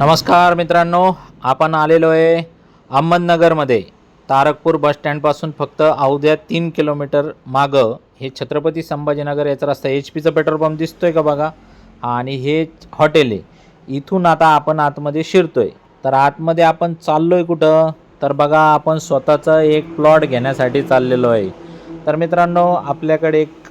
नमस्कार मित्रांनो आपण आलेलो आहे अहमदनगरमध्ये. तारकपूर बस स्टँडपासून फक्त अवघ्या तीन किलोमीटर मागं हे छत्रपती संभाजीनगर याचा रस्ता एच पीचं पेट्रोल पंप दिसतो आहे का बघा? आणि हे हॉटेल आहे. इथून आता आपण आतमध्ये शिरतो आहे तर आतमध्ये आपण चाललो आहे कुठं? तर बघा आपण स्वतःचा एक प्लॉट घेण्यासाठी चाललेलो आहे. तर मित्रांनो आपल्याकडे एक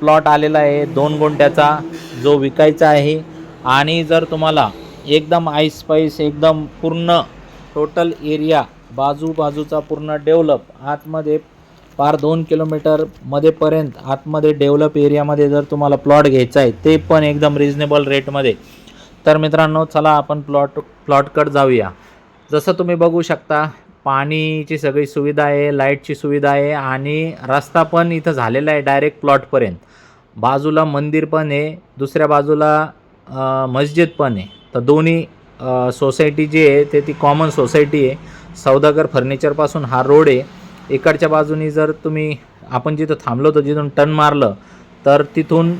प्लॉट आलेला आहे दोन गुंट्याचा जो विकायचा आहे. आणि जर तुम्हाला एकदम आईस पाईस एकदम पूर्ण टोटल एरिया बाजूबाजूचा पूर्ण डेव्हलप आतमध्ये पार दोन किलोमीटरमध्येपर्यंत आतमध्ये डेव्हलप एरियामध्ये जर तुम्हाला प्लॉट घ्यायचा आहे ते पण एकदम रिजनेबल रेटमध्ये तर मित्रांनो चला आपण प्लॉट प्लॉटकड जाऊया. जसं तुम्ही बघू शकता पाणीची सगळी सुविधा आहे लाईटची सुविधा आहे आणि रस्ता पण इथं झालेला आहे डायरेक्ट प्लॉटपर्यंत बाजूला मंदिर पण आहे दुसऱ्या बाजूला मस्जिद पण आहे. तर दोन्ही सोसायटी जी आहे ते ती कॉमन सोसायटी आहे. सौदागर फर्निचरपासून हा रोड आहे. इकडच्या बाजूनी जर तुम्ही आपण जिथं थांबलो होतो जिथून टर्न मारलं तर तिथून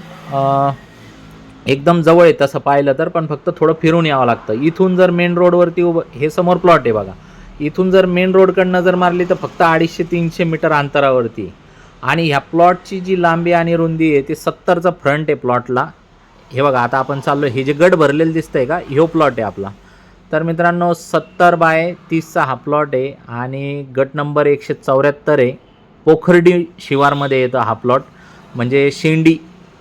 एकदम जवळ आहे तसं पाहिलं तर पण फक्त थोडं फिरून यावं लागतं. इथून जर मेन रोडवरती उभं हे समोर प्लॉट आहे बघा. इथून जर मेन रोडकडनं जर मारली तर फक्त अडीचशे तीनशे मीटर अंतरावरती. आणि ह्या प्लॉटची जी लांबी आणि रुंदी आहे ती सत्तरचा फ्रंट आहे प्लॉटला हे बघा आता आपण चाललो हे जे गट भरलेलं दिसतंय का ह्यो प्लॉट आहे आपला. तर मित्रांनो सत्तर बाय तीसचा हा प्लॉट आहे आणि गट नंबर एकशे चौऱ्याहत्तर आहे. पोखर्डी शिवारमध्ये येतं हा प्लॉट म्हणजे शेंडी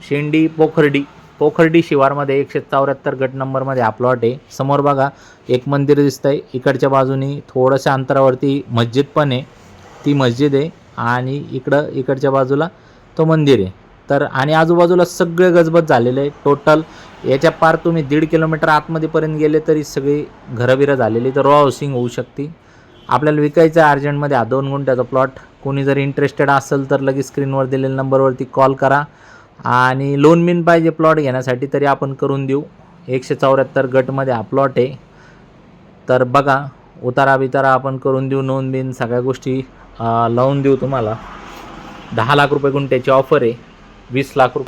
शेंडी पोखर्डी पोखर्डी शिवारमध्ये एकशे चौऱ्याहत्तर गट नंबरमध्ये हा प्लॉट आहे. समोर बघा एक मंदिर दिसतंय. इकडच्या बाजूनी थोडंसं अंतरावरती मस्जिद पण आहे. ती मस्जिद आहे आणि इकडं इकडच्या बाजूला तो मंदिर आहे. तर आणि आजूबाजूला सगळे गजबज झालेले आहे टोटल याच्या पार तुम्ही दीड किलोमीटर आतमध्येपर्यंत गेले तरी सगळी घरं बिरं झालेली तर रॉ हाऊसिंग होऊ शकते. आपल्याला विकायचं आहे अर्जंटमध्ये. हा दोन गुंठ्याचा प्लॉट कोणी जर इंटरेस्टेड असेल तर लगेच स्क्रीनवर दिलेल्या नंबरवरती कॉल करा. आणि लोन बिन पाहिजे प्लॉट घेण्यासाठी तरी आपण करून देऊ. एकशे चौऱ्याहत्तर गटमध्ये हा प्लॉट आहे. तर बघा उतारा बितारा आपण करून देऊ. नोंद बिन सगळ्या गोष्टी लावून देऊ तुम्हाला. दहा लाख रुपये गुंठ्याची ऑफर आहे. वीस लाख रुपये